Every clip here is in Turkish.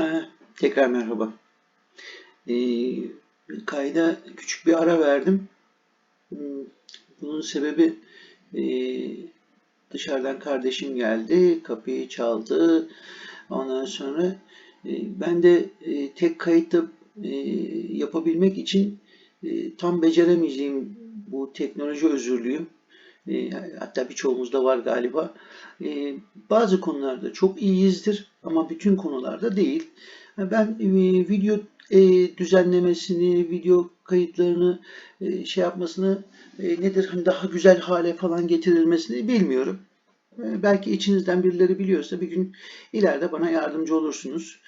Ee, tekrar merhaba. Ee, kayda küçük bir ara verdim. Hmm, Bunun sebebi e, dışarıdan kardeşim geldi, kapıyı çaldı. Ondan sonra e, ben de e, tek kayıtta e, yapabilmek için e, tam beceremeyeceğim bu teknoloji özürlüyüm. E, hatta birçoğumuzda var galiba. E, bazı konularda çok iyiyizdir ama bütün konularda değil. Ben e, video e, düzenlemesini, video kayıtlarını e, şey yapmasını nedir hani daha güzel hale falan getirilmesini bilmiyorum. Belki içinizden birileri biliyorsa bir gün ileride bana yardımcı olursunuz.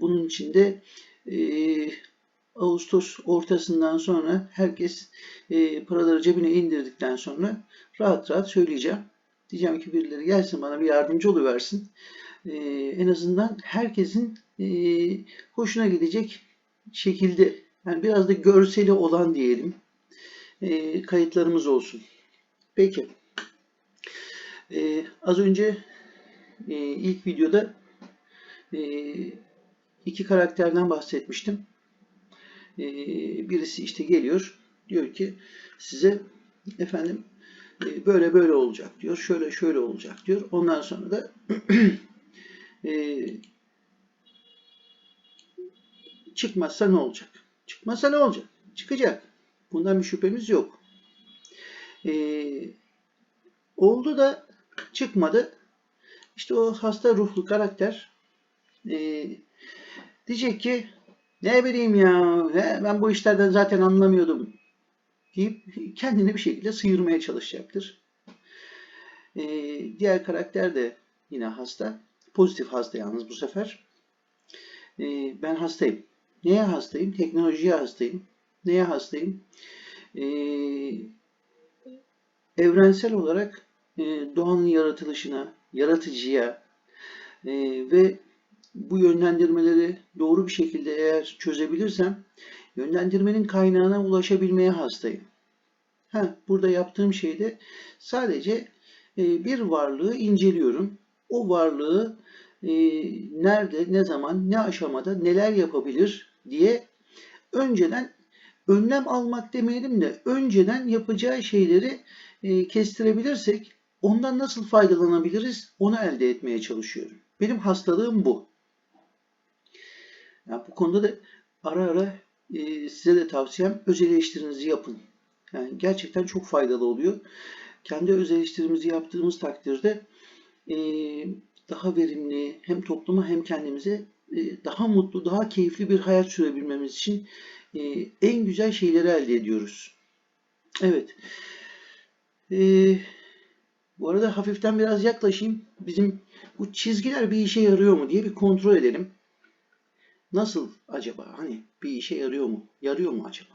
Bunun için de Ağustos ortasından sonra herkes paraları cebine indirdikten sonra rahat rahat söyleyeceğim. Diyeceğim ki birileri gelsin bana bir yardımcı oluversin. E, en azından herkesin e, hoşuna gidecek şekilde yani biraz da görseli olan diyelim e, kayıtlarımız olsun. Peki. E, az önce e, ilk videoda iki karakterden bahsetmiştim. Birisi işte geliyor diyor ki size efendim böyle böyle olacak diyor. Şöyle şöyle olacak diyor. Ondan sonra da e, çıkmazsa ne olacak? Çıkmazsa ne olacak? Çıkacak. Bundan bir şüphemiz yok. E, oldu da çıkmadı. İşte o hasta ruhlu karakter e, diyecek ki ne bileyim ya ben bu işlerden zaten anlamıyordum deyip kendini bir şekilde sıyırmaya çalışacaktır. E, diğer karakter de yine hasta. Pozitif hasta yalnız bu sefer. E, ben hastayım. Neye hastayım? Teknolojiye hastayım. Neye hastayım? E, evrensel olarak e, doğanın yaratılışına, yaratıcıya e, ve bu yönlendirmeleri doğru bir şekilde eğer çözebilirsem yönlendirmenin kaynağına ulaşabilmeye hastayım. Ha, burada yaptığım şey de sadece e, bir varlığı inceliyorum. O varlığı e, nerede, ne zaman, ne aşamada neler yapabilir diye önceden önlem almak demeyelim de önceden yapacağı şeyleri e, kestirebilirsek ondan nasıl faydalanabiliriz onu elde etmeye çalışıyorum. Benim hastalığım bu. Yani bu konuda da ara ara e, size de tavsiyem öz eleştirinizi yapın. Yani gerçekten çok faydalı oluyor. Kendi öz eleştirimizi yaptığımız takdirde e, daha verimli hem topluma hem kendimize e, daha mutlu, daha keyifli bir hayat sürebilmemiz için e, en güzel şeyleri elde ediyoruz. Evet. Bu arada hafiften biraz yaklaşayım. Bizim bu çizgiler bir işe yarıyor mu diye bir kontrol edelim. Nasıl acaba? Hani bir işe yarıyor mu? Yarıyor mu acaba?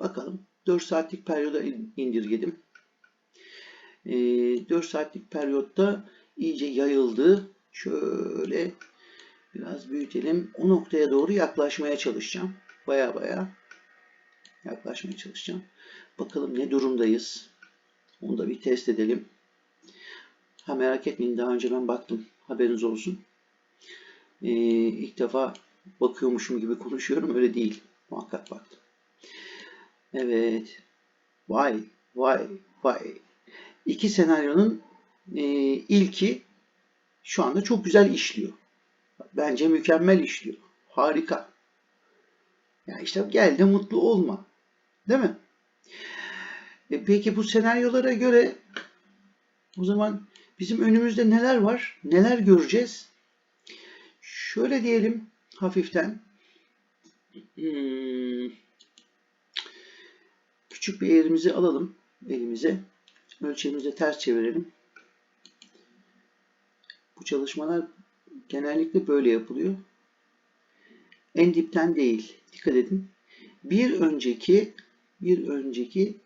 Bakalım. 4 saatlik periyoda indirgedim. E, 4 saatlik periyotta iyice yayıldı. Şöyle biraz büyütelim. O noktaya doğru yaklaşmaya çalışacağım. Baya baya yaklaşmaya çalışacağım. Bakalım ne durumdayız. Onu da bir test edelim. Ha merak etmeyin daha önce ben baktım. Haberiniz olsun. Ee, ilk defa bakıyormuşum gibi konuşuyorum. Öyle değil. Muhakkak baktım. Evet. Vay, vay, vay. İki senaryonun e, ilki şu anda çok güzel işliyor. Bence mükemmel işliyor. Harika. Ya işte gel de mutlu olma. Değil mi? E peki bu senaryolara göre o zaman bizim önümüzde neler var? Neler göreceğiz? Şöyle diyelim hafiften. Hmm. Küçük bir eğrimizi alalım elimize. Ölçeğimizi ters çevirelim. Bu çalışmalar genellikle böyle yapılıyor. En dipten değil. Dikkat edin. Bir önceki bir önceki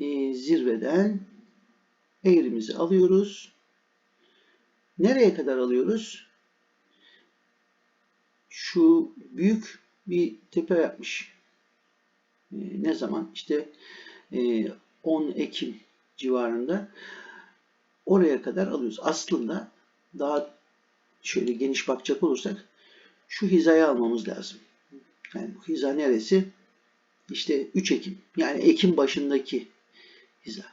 e, zirveden eğrimizi alıyoruz. Nereye kadar alıyoruz? Şu büyük bir tepe yapmış. E, ne zaman? İşte e, 10 Ekim civarında oraya kadar alıyoruz. Aslında daha şöyle geniş bakacak olursak şu hizaya almamız lazım. Yani bu hiza neresi? İşte 3 Ekim. Yani Ekim başındaki hiza.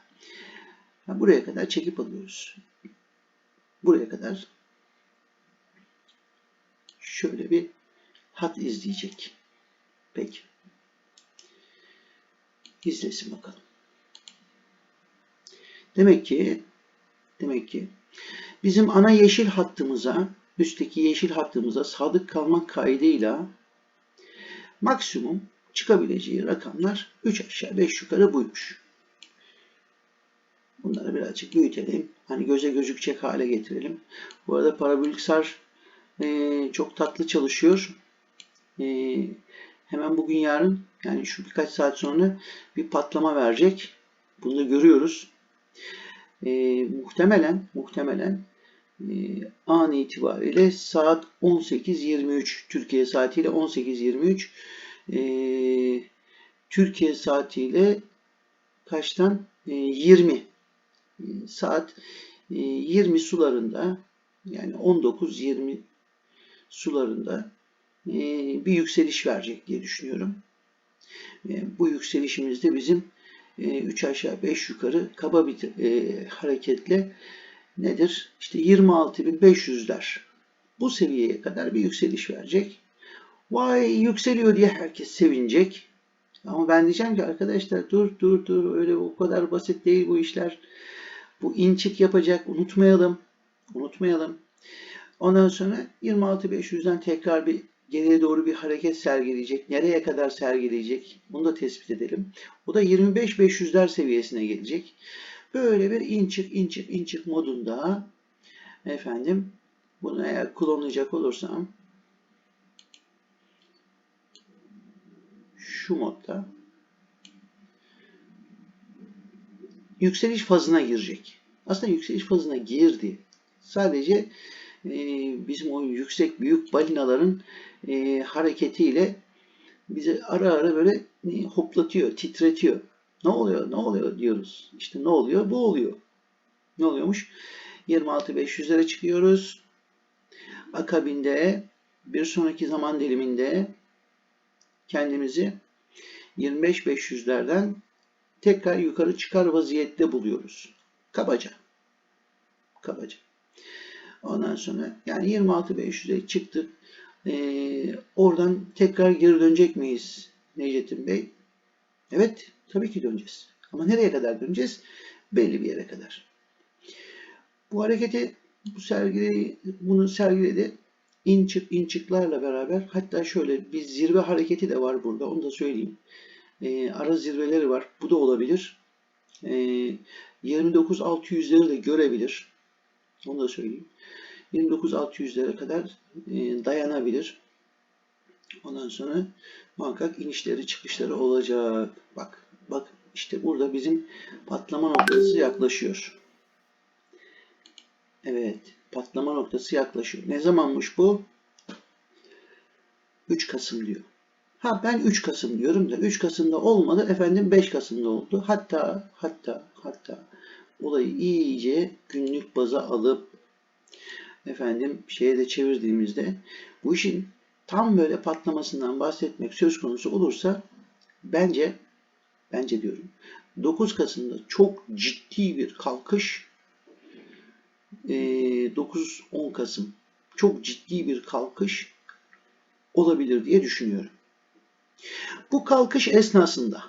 Yani buraya kadar çekip alıyoruz. Buraya kadar şöyle bir hat izleyecek. Peki. İzlesin bakalım. Demek ki demek ki bizim ana yeşil hattımıza, üstteki yeşil hattımıza sadık kalmak kaydıyla maksimum çıkabileceği rakamlar 3 aşağı 5 yukarı buymuş. Bunları birazcık büyütelim. Hani göze gözükecek hale getirelim. Bu arada parabolik sar e, çok tatlı çalışıyor. E, hemen bugün yarın yani şu birkaç saat sonra bir patlama verecek. Bunu da görüyoruz. E, muhtemelen muhtemelen e, an itibariyle saat 18.23 Türkiye saatiyle 18.23 e, Türkiye saatiyle kaçtan? E, 20 e, saat e, 20 sularında yani 19-20 sularında e, bir yükseliş verecek diye düşünüyorum. E, bu yükselişimizde bizim 3 aşağı 5 yukarı kaba bir hareketle nedir? İşte 26.500'ler. Bu seviyeye kadar bir yükseliş verecek. Vay yükseliyor diye herkes sevinecek. Ama ben diyeceğim ki arkadaşlar dur dur dur öyle o kadar basit değil bu işler. Bu inçik yapacak unutmayalım. Unutmayalım. Ondan sonra 26.500'den tekrar bir geriye doğru bir hareket sergileyecek. Nereye kadar sergileyecek? Bunu da tespit edelim. O da 25.500'ler seviyesine gelecek. Böyle bir inçik inçik inçik modunda efendim bunu eğer klonlayacak olursam şu modda yükseliş fazına girecek. Aslında yükseliş fazına girdi. Sadece bizim o yüksek büyük balinaların e, hareketiyle bizi ara ara böyle e, hoplatıyor, titretiyor. Ne oluyor, ne oluyor diyoruz. İşte ne oluyor? Bu oluyor. Ne oluyormuş? 26.500'lere çıkıyoruz. Akabinde bir sonraki zaman diliminde kendimizi 25-500'lerden tekrar yukarı çıkar vaziyette buluyoruz. Kabaca. Kabaca. Ondan sonra yani 26-500'e çıktık. Ee, oradan tekrar geri dönecek miyiz Necettin Bey? Evet, tabii ki döneceğiz. Ama nereye kadar döneceğiz? Belli bir yere kadar. Bu hareketi bu sergili bunu sergiledi in çık in çıklarla beraber hatta şöyle bir zirve hareketi de var burada onu da söyleyeyim. E, ara zirveleri var. Bu da olabilir. E, 29-600'leri de görebilir. Onu da söyleyeyim. 29-600'lere kadar e, dayanabilir. Ondan sonra muhakkak inişleri çıkışları olacak. Bak bak işte burada bizim patlama noktası yaklaşıyor. Evet patlama noktası yaklaşıyor. Ne zamanmış bu? 3 Kasım diyor. Ha ben 3 Kasım diyorum da 3 Kasım'da olmadı. Efendim 5 Kasım'da oldu. Hatta hatta hatta olayı iyice günlük baza alıp efendim şeye de çevirdiğimizde bu işin tam böyle patlamasından bahsetmek söz konusu olursa bence bence diyorum 9 Kasım'da çok ciddi bir kalkış 9-10 Kasım çok ciddi bir kalkış olabilir diye düşünüyorum. Bu kalkış esnasında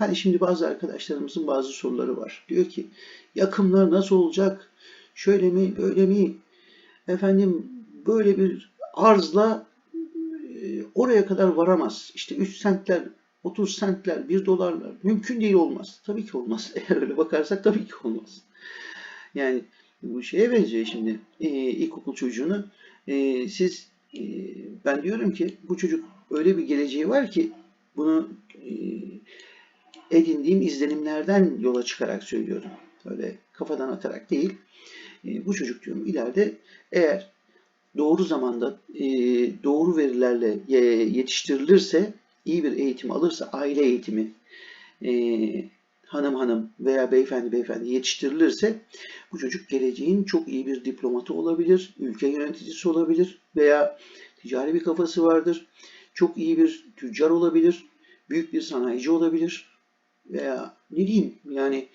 hani şimdi bazı arkadaşlarımızın bazı soruları var. Diyor ki yakımlar nasıl olacak? Şöyle mi böyle mi? Efendim böyle bir arzla oraya kadar varamaz. İşte 3 sentler 30 sentler, 1 dolarlar mümkün değil olmaz. Tabii ki olmaz. Eğer öyle bakarsak tabii ki olmaz. Yani bu şeye benziyor şimdi e, ilkokul çocuğunu. E, siz e, ben diyorum ki bu çocuk öyle bir geleceği var ki bunu e, edindiğim izlenimlerden yola çıkarak söylüyorum. Öyle kafadan atarak değil. E, bu çocuk diyorum ileride eğer doğru zamanda e, doğru verilerle yetiştirilirse iyi bir eğitim alırsa aile eğitimi e, hanım hanım veya beyefendi beyefendi yetiştirilirse bu çocuk geleceğin çok iyi bir diplomatı olabilir, ülke yöneticisi olabilir veya ticari bir kafası vardır. Çok iyi bir tüccar olabilir, büyük bir sanayici olabilir veya ne diyeyim yani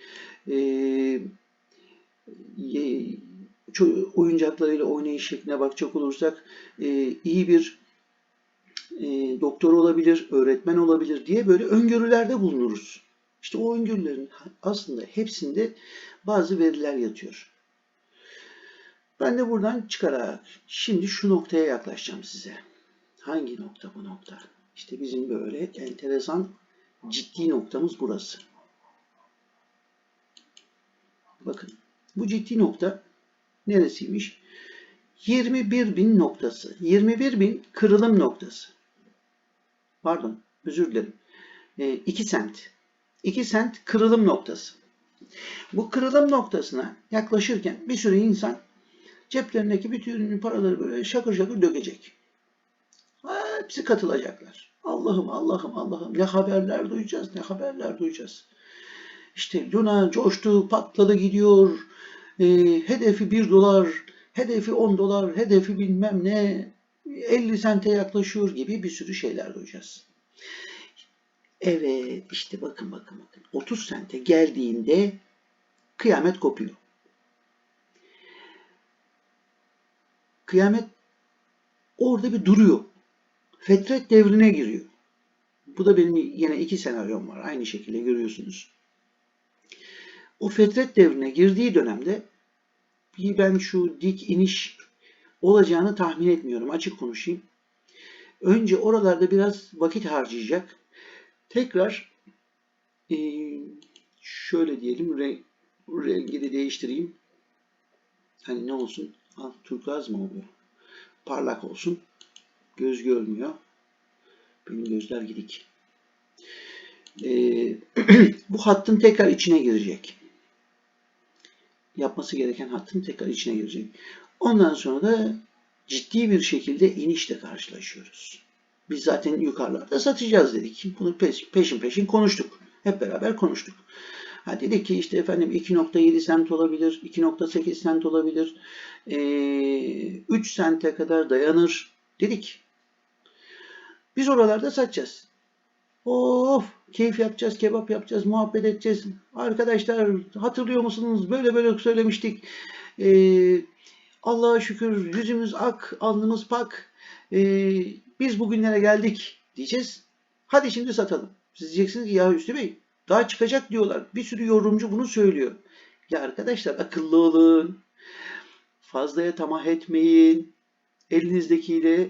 ço- oyuncaklarıyla oynayış şekline bakacak olursak e, iyi bir e, doktor olabilir, öğretmen olabilir diye böyle öngörülerde bulunuruz. İşte o öngörülerin aslında hepsinde bazı veriler yatıyor. Ben de buradan çıkarak şimdi şu noktaya yaklaşacağım size. Hangi nokta bu nokta? İşte bizim böyle enteresan ciddi noktamız burası. Bakın bu ciddi nokta neresiymiş? 21 bin noktası. 21 bin kırılım noktası. Pardon, özür dilerim. 2 sent. 2 sent kırılım noktası. Bu kırılım noktasına yaklaşırken bir sürü insan ceplerindeki bütün paraları böyle şakır şakır dökecek. Hepsi katılacaklar. Allah'ım Allah'ım Allah'ım ne haberler duyacağız ne haberler duyacağız. İşte Luna coştu patladı gidiyor. E, hedefi 1 dolar, hedefi 10 dolar, hedefi bilmem ne 50 sente yaklaşıyor gibi bir sürü şeyler duyacağız. Evet işte bakın bakın bakın 30 sente geldiğinde kıyamet kopuyor. Kıyamet orada bir duruyor. Fetret devrine giriyor. Bu da benim yine iki senaryom var. Aynı şekilde görüyorsunuz. O fetret devrine girdiği dönemde bir ben şu dik iniş olacağını tahmin etmiyorum. Açık konuşayım. Önce oralarda biraz vakit harcayacak. Tekrar e, şöyle diyelim re, rengi de değiştireyim. Hani ne olsun? Ha, turkuaz mı oluyor? Parlak olsun. Göz görmüyor. Benim gözler gidik. E, bu hattın tekrar içine girecek. Yapması gereken hattın tekrar içine girecek. Ondan sonra da ciddi bir şekilde inişle karşılaşıyoruz. Biz zaten yukarılarda satacağız dedik. Bunu peşin peşin konuştuk. Hep beraber konuştuk. Ha dedik ki işte efendim 2.7 sent olabilir, 2.8 sent olabilir, ee, 3 sente kadar dayanır dedik. Biz oralarda satacağız. Of keyif yapacağız, kebap yapacağız, muhabbet edeceğiz. Arkadaşlar hatırlıyor musunuz? Böyle böyle söylemiştik. Ee, Allah'a şükür yüzümüz ak, alnımız pak. Ee, biz bugünlere geldik diyeceğiz. Hadi şimdi satalım. Siz diyeceksiniz ki ya Hüsnü Bey daha çıkacak diyorlar. Bir sürü yorumcu bunu söylüyor. Ya arkadaşlar akıllı olun. Fazlaya tamah etmeyin. Elinizdekiyle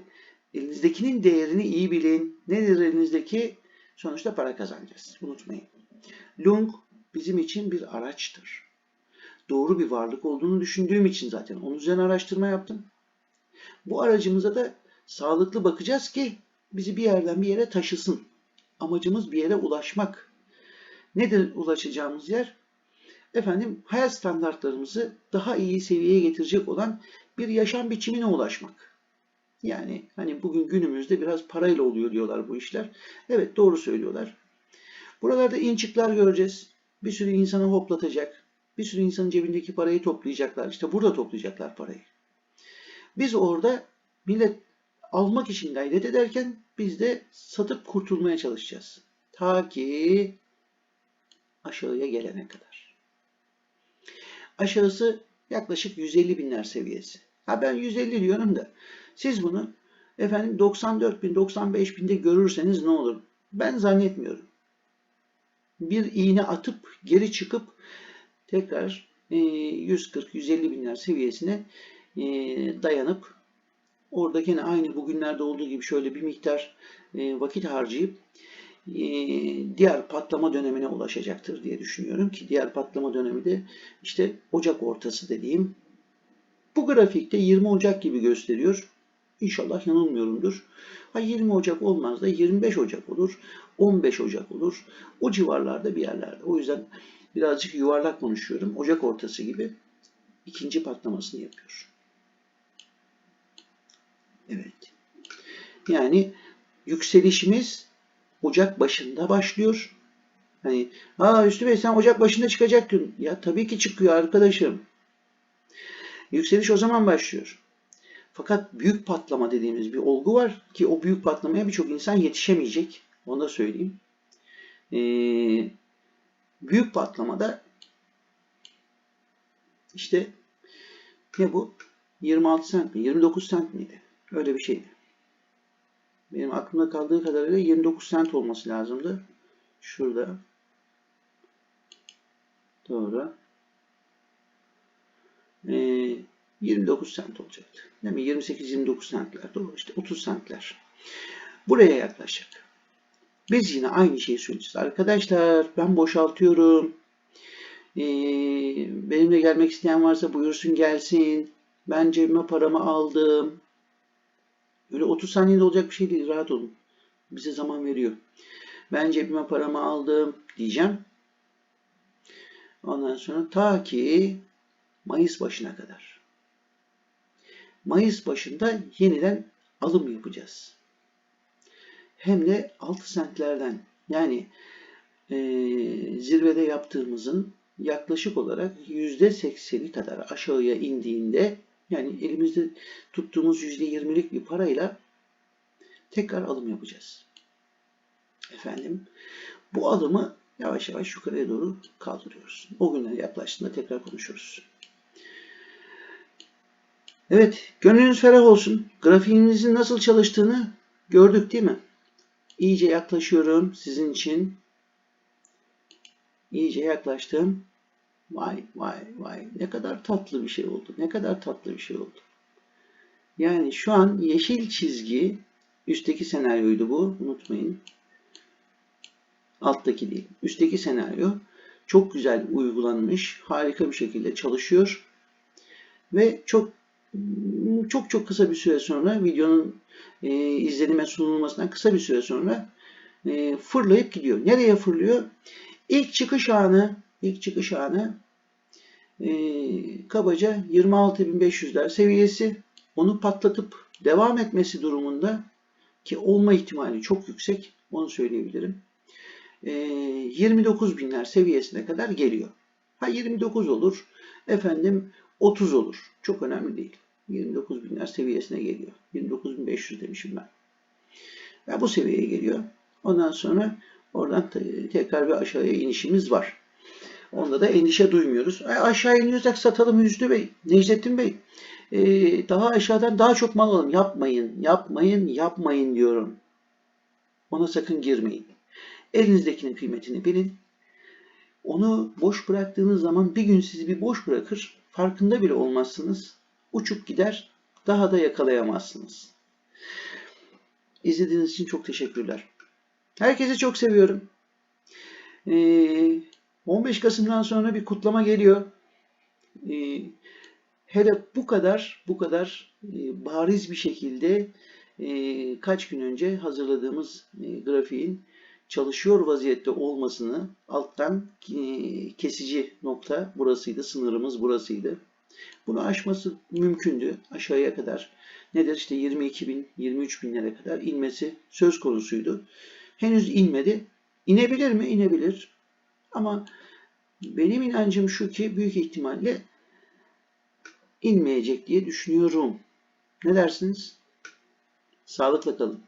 elinizdekinin değerini iyi bilin. Nedir elinizdeki? Sonuçta para kazanacağız. Unutmayın. Lung bizim için bir araçtır. Doğru bir varlık olduğunu düşündüğüm için zaten onun üzerine araştırma yaptım. Bu aracımıza da sağlıklı bakacağız ki bizi bir yerden bir yere taşısın. Amacımız bir yere ulaşmak. Nedir ulaşacağımız yer? Efendim hayat standartlarımızı daha iyi seviyeye getirecek olan bir yaşam biçimine ulaşmak. Yani hani bugün günümüzde biraz parayla oluyor diyorlar bu işler. Evet doğru söylüyorlar. Buralarda inçikler göreceğiz. Bir sürü insanı hoplatacak. Bir sürü insanın cebindeki parayı toplayacaklar. İşte burada toplayacaklar parayı. Biz orada millet almak için gayret ederken biz de satıp kurtulmaya çalışacağız. Ta ki aşağıya gelene kadar. Aşağısı yaklaşık 150 binler seviyesi. Ha ben 150 diyorum da siz bunu efendim 94 bin 95 binde görürseniz ne olur? Ben zannetmiyorum. Bir iğne atıp geri çıkıp tekrar 140-150 binler seviyesine dayanıp orada gene aynı bugünlerde olduğu gibi şöyle bir miktar vakit harcayıp diğer patlama dönemine ulaşacaktır diye düşünüyorum ki diğer patlama dönemi de işte Ocak ortası dediğim bu grafikte 20 Ocak gibi gösteriyor. İnşallah yanılmıyorumdur. Ha 20 Ocak olmaz da 25 Ocak olur, 15 Ocak olur. O civarlarda bir yerlerde. O yüzden birazcık yuvarlak konuşuyorum. Ocak ortası gibi ikinci patlamasını yapıyor. Evet. Yani yükselişimiz Ocak başında başlıyor Hani aa Üstü Bey sen Ocak başında çıkacaktın. Ya tabii ki çıkıyor arkadaşım. Yükseliş o zaman başlıyor. Fakat büyük patlama dediğimiz bir olgu var ki o büyük patlamaya birçok insan yetişemeyecek. Onu da söyleyeyim. Ee, büyük patlamada işte ne bu? 26 cent mi? 29 cent miydi? Öyle bir şeydi. Benim aklımda kaldığı kadarıyla 29 cent olması lazımdı. Şurada. Doğru. Ee, 29 cent olacaktı. Değil mi? 28-29 centler. Doğru işte 30 centler. Buraya yaklaşacak. Biz yine aynı şeyi söyleyeceğiz. Arkadaşlar ben boşaltıyorum. Ee, benimle gelmek isteyen varsa buyursun gelsin. Ben cebime paramı aldım. Öyle 30 saniyede olacak bir şey değil. Rahat olun. Bize zaman veriyor. Ben cebime paramı aldım diyeceğim. Ondan sonra ta ki Mayıs başına kadar. Mayıs başında yeniden alım yapacağız. Hem de 6 sentlerden yani e, zirvede yaptığımızın yaklaşık olarak %80'i kadar aşağıya indiğinde yani elimizde tuttuğumuz %20'lik bir parayla tekrar alım yapacağız. Efendim bu alımı yavaş yavaş yukarıya doğru kaldırıyoruz. O günler yaklaştığında tekrar konuşuruz. Evet, gönlünüz ferah olsun. Grafiğinizin nasıl çalıştığını gördük değil mi? İyice yaklaşıyorum sizin için. İyice yaklaştım. Vay vay vay ne kadar tatlı bir şey oldu. Ne kadar tatlı bir şey oldu. Yani şu an yeşil çizgi üstteki senaryoydu bu. Unutmayın. Alttaki değil. Üstteki senaryo çok güzel uygulanmış. Harika bir şekilde çalışıyor. Ve çok çok çok kısa bir süre sonra videonun e, izlenime sunulmasından kısa bir süre sonra e, fırlayıp gidiyor. Nereye fırlıyor? İlk çıkış anı ilk çıkış anı e, kabaca 26.500'ler seviyesi onu patlatıp devam etmesi durumunda ki olma ihtimali çok yüksek onu söyleyebilirim. E, 29 binler seviyesine kadar geliyor. Ha 29 olur, efendim 30 olur. Çok önemli değil. 29 binler seviyesine geliyor. 29.500 demişim ben. Ve bu seviyeye geliyor. Ondan sonra oradan tekrar bir aşağıya inişimiz var. Onda da endişe duymuyoruz. E, aşağı iniyorsak satalım Hüsnü Bey, Necdettin Bey. E, daha aşağıdan daha çok mal alalım. Yapmayın, yapmayın, yapmayın diyorum. Ona sakın girmeyin. Elinizdekinin kıymetini bilin. Onu boş bıraktığınız zaman bir gün sizi bir boş bırakır. Farkında bile olmazsınız. Uçup gider. Daha da yakalayamazsınız. İzlediğiniz için çok teşekkürler. Herkesi çok seviyorum. Ee, 15 Kasım'dan sonra bir kutlama geliyor. Ee, hele bu kadar bu kadar e, bariz bir şekilde e, kaç gün önce hazırladığımız e, grafiğin çalışıyor vaziyette olmasını alttan e, kesici nokta burasıydı, sınırımız burasıydı. Bunu aşması mümkündü aşağıya kadar. Nedir işte 22 bin, 23 binlere kadar inmesi söz konusuydu. Henüz inmedi. İnebilir mi? İnebilir. Ama benim inancım şu ki büyük ihtimalle inmeyecek diye düşünüyorum. Ne dersiniz? Sağlıkla kalın.